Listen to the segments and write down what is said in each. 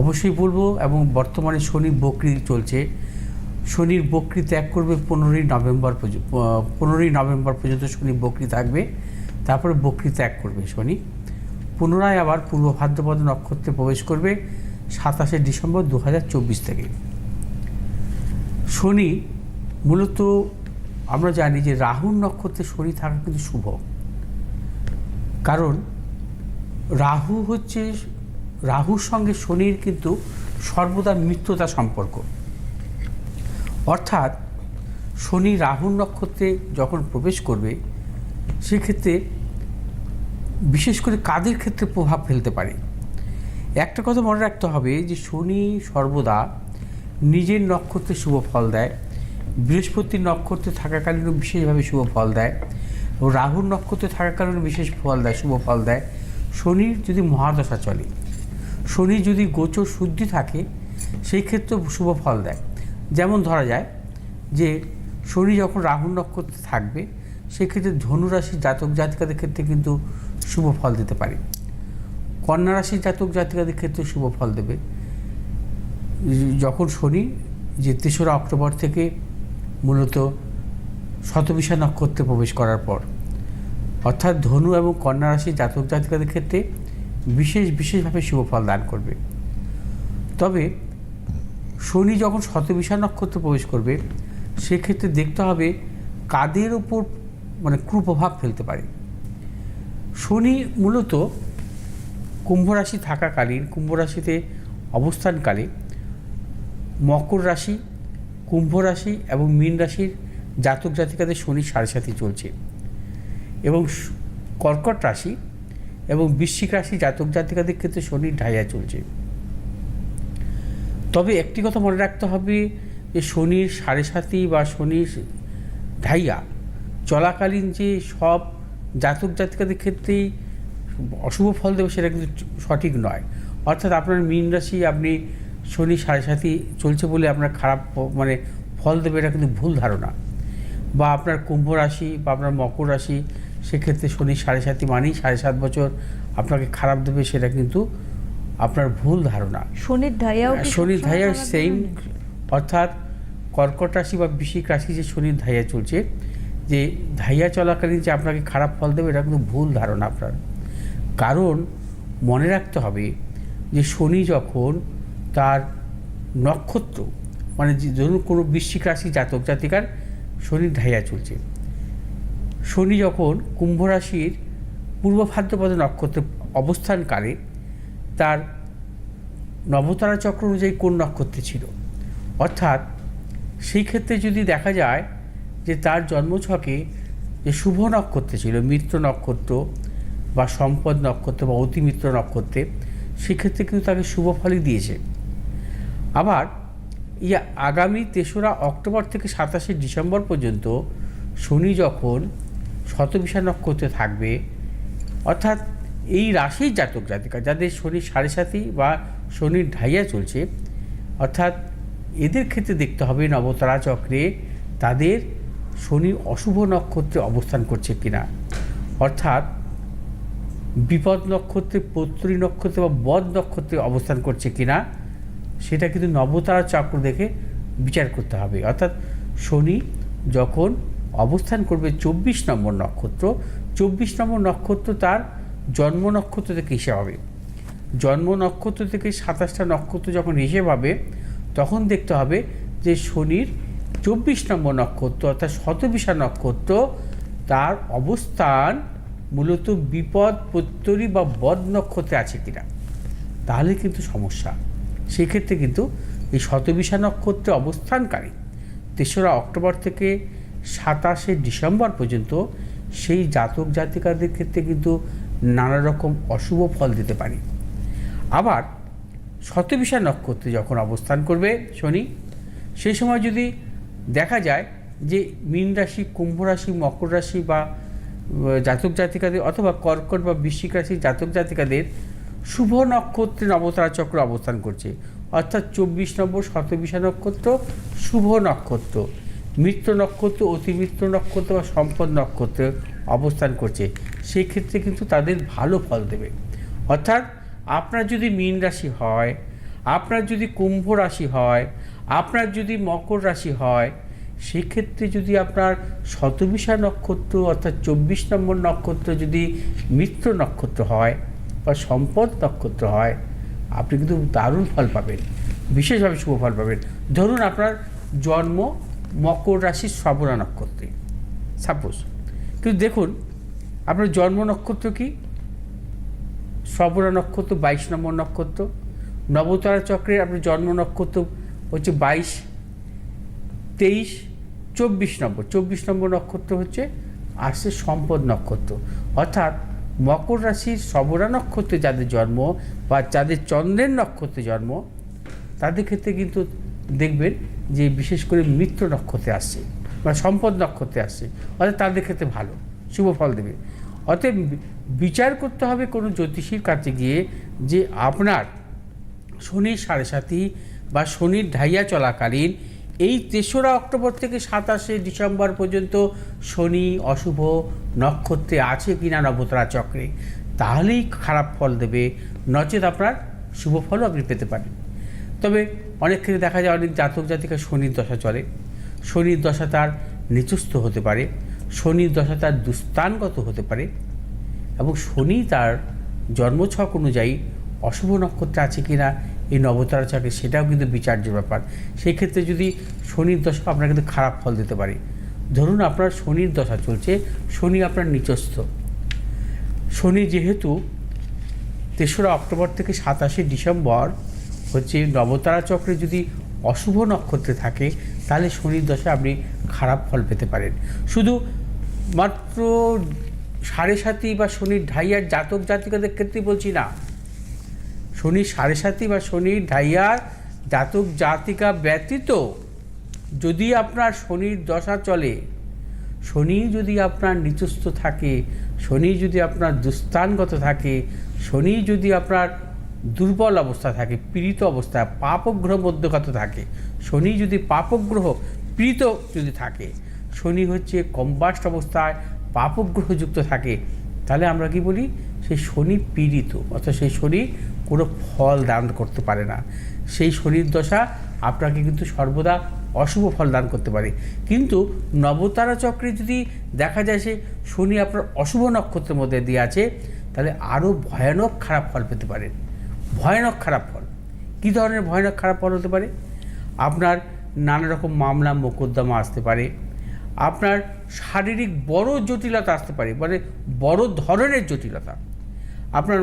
অবশ্যই বলব এবং বর্তমানে শনি বকরি চলছে। শনির বকরি ত্যাগ করবে পনেরোই নভেম্বর পনেরোই নভেম্বর পর্যন্ত শনি বকরি থাকবে। তারপরে বকরি ত্যাগ করবে শনি। পুনরায় আবার পূর্ব ভাদ্রপদ নক্ষত্রে প্রবেশ করবে সাতাশে ডিসেম্বর দু হাজার চব্বিশ থেকে। শনি মূলত আমরা জানি যে রাহুর নক্ষত্রে শনি থাকা কিন্তু শুভ। কারণ রাহু হচ্ছে রাহুর সঙ্গে শনির কিন্তু সর্বদা মিত্রতা সম্পর্ক। অর্থাৎ শনি রাহুর নক্ষত্রে যখন প্রবেশ করবে, সেক্ষেত্রে বিশেষ করে কাদের ক্ষেত্রে প্রভাব ফেলতে পারে? একটা কথা মনে রাখতে হবে যে শনি সর্বদা নিজের নক্ষত্রে শুভ ফল দেয় বৃহস্পতির নক্ষত্রে থাকাকালীনও বিশেষভাবে শুভ ফল দেয় ও রাহুর নক্ষত্রে থাকাকালীনও বিশেষ ফল দেয়, শুভ ফল দেয়। শনির যদি মহাদশা চলে শনি যদি গোচর শুদ্ধি থাকে, সেই ক্ষেত্রে শুভ ফল দেয়। যেমন ধরা যায় যে শনি যখন রাহুর নক্ষত্রে থাকবে, সেক্ষেত্রে ধনুরাশির জাতক জাতিকাদের ক্ষেত্রে কিন্তু শুভ ফল দিতে পারে। কন্যা রাশির জাতক জাতিকাদের ক্ষেত্রে শুভ ফল দেবে। যখন শনি, যে তেসরা অক্টোবর থেকে মূলত শতবিশা নক্ষত্রে প্রবেশ করার পর, অর্থাৎ ধনু এবং কন্যা রাশির জাতক জাতিকাদের ক্ষেত্রে বিশেষ, বিশেষভাবে শুভ ফল দান করবে। তবে শনি যখন শতবিশা নক্ষত্র প্রবেশ করবে, সেক্ষেত্রে দেখতে হবে কাদের ওপর মানে কুপ্রভাব ফেলতে পারে। শনি মূলত কুম্ভ রাশি থাকাকালীন, কুম্ভ রাশিতে অবস্থানকালে মকর রাশি, কুম্ভ রাশি এবং মীন রাশির জাতক জাতিকাদের শনি সাড়ে সাথে চলছে। এবং কর্কট রাশি এবং বৃশ্চিক রাশি জাতক জাতিকাদের ক্ষেত্রে শনির ঢাইয়া চলছে। তবে একটি কথা মনে রাখতে হবে যে শনির সাড়ে সাতি বা শনির ঢাইয়া চলাকালীন যে সব জাতক জাতিকাদের ক্ষেত্রেই অশুভ ফল দেবে সেটা কিন্তু সঠিক নয়। অর্থাৎ আপনার মীন রাশি আপনি শনি সাড়ে সাতি চলছে বলে আপনার খারাপ মানে ফল দেবে এটা কিন্তু ভুল ধারণা। বা আপনার কুম্ভ রাশি বা আপনার মকর রাশি সেক্ষেত্রে শনি সাড়ে সাতি মানেই সাড়ে সাত বছর আপনাকে খারাপ দেবে সেটা কিন্তু আপনার ভুল ধারণা। শনির ধাইয়াও শনির ধাইয়া সেম অর্থাৎ কর্কট রাশি বা বৃশ্চিক রাশি যে শনির ধাইয়া চলছে যে ধাইয়া চলাকালীন যে আপনাকে খারাপ ফল দেবে এটা কিন্তু ভুল ধারণা আপনার। কারণ মনে রাখতে হবে যে শনি যখন তার নক্ষত্র মানে যে ধরুন কোনো বৃশ্চিক রাশি জাতক জাতিকার শনির ধাইয়া চলছে শনি যখন কুম্ভ রাশির পূর্ব ভাদ্রপদ নক্ষত্রে অবস্থানকালে, তার নবতারা চক্র অনুযায়ী কোন নক্ষত্রে ছিল? অর্থাৎ সেই ক্ষেত্রে যদি দেখা যায় যে তার জন্মছকে যে শুভ নক্ষত্রে ছিল, মিত্র নক্ষত্র বা সম্পদ নক্ষত্র বা অতিমিত্র নক্ষত্রে সেক্ষেত্রে কিন্তু তাকে শুভ ফলই দিয়েছে। আবার এই আগামী তেসরা অক্টোবর থেকে সাতাশে ডিসেম্বর পর্যন্ত শনি যখন শতবিশা নক্ষত্রে থাকবে। অর্থাৎ এই রাশির জাতক, জাতিকা, যাদের শনি সাড়ে সাতি বা শনির ঢাইয়া চলছে, অর্থাৎ এদের ক্ষেত্রে দেখতে হবে নবতারা চক্রে তাদের শনি অশুভ নক্ষত্রে অবস্থান করছে কিনা। অর্থাৎ বিপদ নক্ষত্রে, পত্রী নক্ষত্রে বা বদ নক্ষত্রে অবস্থান করছে কিনা, সেটা কিন্তু নবতারা চক্র দেখে বিচার করতে হবে। অর্থাৎ শনি যখন অবস্থান করবে চব্বিশ নম্বর নক্ষত্র। চব্বিশ নম্বর নক্ষত্র তার জন্ম নক্ষত্র থেকে হিসেব হবে। জন্ম নক্ষত্র থেকে সাতাশটা নক্ষত্র যখন হিসেব হবে, তখন দেখতে হবে যে শনির চব্বিশ নম্বর নক্ষত্র অর্থাৎ শতবিশা নক্ষত্র, তার অবস্থান মূলত বিপদ প্রত্যরী বা বদ নক্ষত্রে আছে কিনা। তাহলে কিন্তু সমস্যা। সেক্ষেত্রে কিন্তু এই শতবিশা নক্ষত্রে অবস্থানকারী তেসরা অক্টোবর থেকে সাতাশে ডিসেম্বর পর্যন্ত সেই জাতক জাতিকাদের ক্ষেত্রে কিন্তু নানা রকম অশুভ ফল দিতে পারে। আবার শতবিশা নক্ষত্রে যখন অবস্থান করবে শনি, সেই সময় যদি দেখা যায় যে মীন রাশি, কুম্ভ রাশি, মকর রাশি বা জাতক জাতিকাদের অথবা কর্কট বা বৃশ্চিক রাশির জাতক জাতিকাদের শুভ নক্ষত্রে নবতারা চক্র অবস্থান করছে। অর্থাৎ চব্বিশ নম্বর শতবিশা নক্ষত্র শুভ নক্ষত্র। মিত্র নক্ষত্র অতিমিত্র নক্ষত্র বা সম্পদ নক্ষত্রে অবস্থান করছে, সেই ক্ষেত্রে কিন্তু তাদের ভালো ফল দেবে। অর্থাৎ আপনার যদি মীন রাশি হয়, আপনার যদি কুম্ভ রাশি হয়, আপনার যদি মকর রাশি হয় সেক্ষেত্রে যদি আপনার শতবিশা নক্ষত্র অর্থাৎ চব্বিশ নম্বর নক্ষত্র যদি মিত্র নক্ষত্র হয় বা সম্পদ নক্ষত্র হয়, আপনি কিন্তু দারুণ ফল পাবেন, বিশেষভাবে শুভ ফল পাবেন। ধরুন আপনার জন্ম মকর রাশির শ্রবণা নক্ষত্রে। সাপোজ কিন্তু দেখুন, আপনার জন্ম নক্ষত্র কি? শ্রবণা নক্ষত্র, বাইশ নম্বর নক্ষত্র। নবতারা চক্রের আপনার জন্ম নক্ষত্র হচ্ছে বাইশ, তেইশ, চব্বিশ নম্বর। চব্বিশ নম্বর নক্ষত্র হচ্ছে আসছে সম্পদ নক্ষত্র। অর্থাৎ মকর রাশির শ্রবণা নক্ষত্রে যাদের জন্ম বা যাদের চন্দ্রের নক্ষত্রে জন্ম, তাদের ক্ষেত্রে কিন্তু দেখবেন যে বিশেষ করে মিত্র নক্ষত্রে আসছে বা সম্পদ নক্ষত্রে আসছে অর্থাৎ তাদের ক্ষেত্রে ভালো, শুভ ফল দেবে। অতএব বিচার করতে হবে কোনো জ্যোতিষীর কাছে গিয়ে যে আপনার শনির সাড়ে সাথী বা শনির ঢাইয়া চলাকালীন এই তেসরা অক্টোবর থেকে সাতাশে ডিসেম্বর পর্যন্ত শনি অশুভ নক্ষত্রে আছে কিনা নবতরা চক্রে, তাহলেই খারাপ ফল দেবে, নচেত আপনার শুভ ফলও আপনি পেতে পারেন। তবে অনেক ক্ষেত্রে দেখা যায় অনেক জাতক জাতিকা শনির দশা চলে। শনির দশা তার নিচস্থ হতে পারে, শনির দশা তার দুস্থানগত হতে পারে এবং শনি তার জন্মছক অনুযায়ী অশুভ নক্ষত্রে আছে কিনা, এই নবতারা চক্রে সেটাও কিন্তু বিচার্য ব্যাপার। সেই ক্ষেত্রে যদি শনির দশা আপনার কিন্তু খারাপ ফল দিতে পারে। ধরুন আপনার শনির দশা চলছে, শনি আপনার নিচস্থ। শনি যেহেতু তেসরা অক্টোবর থেকে সাতাশে ডিসেম্বর হচ্ছে নবতারা চক্রে যদি অশুভ নক্ষত্রে থাকে, তাহলে শনির দশা আপনি খারাপ ফল পেতে পারেন। শুধু মাত্র সাড়ে সাতি বা শনির ঢাইয়ার জাতক জাতিকাদের ক্ষেত্রে বলছি না। শনির সাড়ে সাতি বা শনির ঢাইয়ার জাতক জাতিকা ব্যতীত যদি আপনার শনির দশা চলে, শনি যদি আপনার নিচস্থ থাকে, শনি যদি আপনার দুস্থানগত থাকে, শনি যদি আপনার দুর্বল অবস্থা থাকে, পীড়িত অবস্থায় পাপগ্রহ মধ্যগত থাকে? শনি যদি পাপগ্রহ, পীড়িত যদি থাকে, শনি হচ্ছে কম্বাস্ট অবস্থায় পাপগ্রহযুক্ত থাকে, তাহলে আমরা কি বলি? সেই শনি পীড়িত, অর্থাৎ সেই শনি কোনো ফল দান করতে পারে না। সেই শনির দশা আপনাকে কিন্তু সর্বদা অশুভ ফল দান করতে পারে। কিন্তু নবতারা চক্রে যদি দেখা যায় সে শনি আপনার অশুভ নক্ষত্রের মধ্যে দিয়ে আছে, তাহলে আরও ভয়ানক খারাপ ফল পেতে পারেন ভয়ানক খারাপ ফল। কী ধরনের ভয়ানক খারাপ ফল হতে পারে? আপনার নানা রকম মামলা মোকদ্দমা আসতে পারে। আপনার শারীরিক বড় জটিলতা আসতে পারে মানে বড় ধরনের জটিলতা। আপনার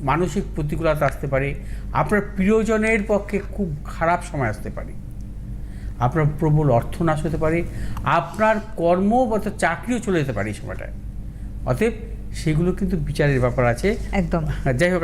মানসিক প্রতিকূলতা আসতে পারে। আপনার প্রিয়জনের পক্ষে খুব খারাপ সময় আসতে পারে। আপনার প্রবল অর্থনাশ হতে পারে। আপনার কর্ম অর্থাৎ চাকরিও চলে যেতে পারে এই সময়টায়। অতএব সেগুলো কিন্তু বিচারের ব্যাপার আছে। একদম। যাই হোক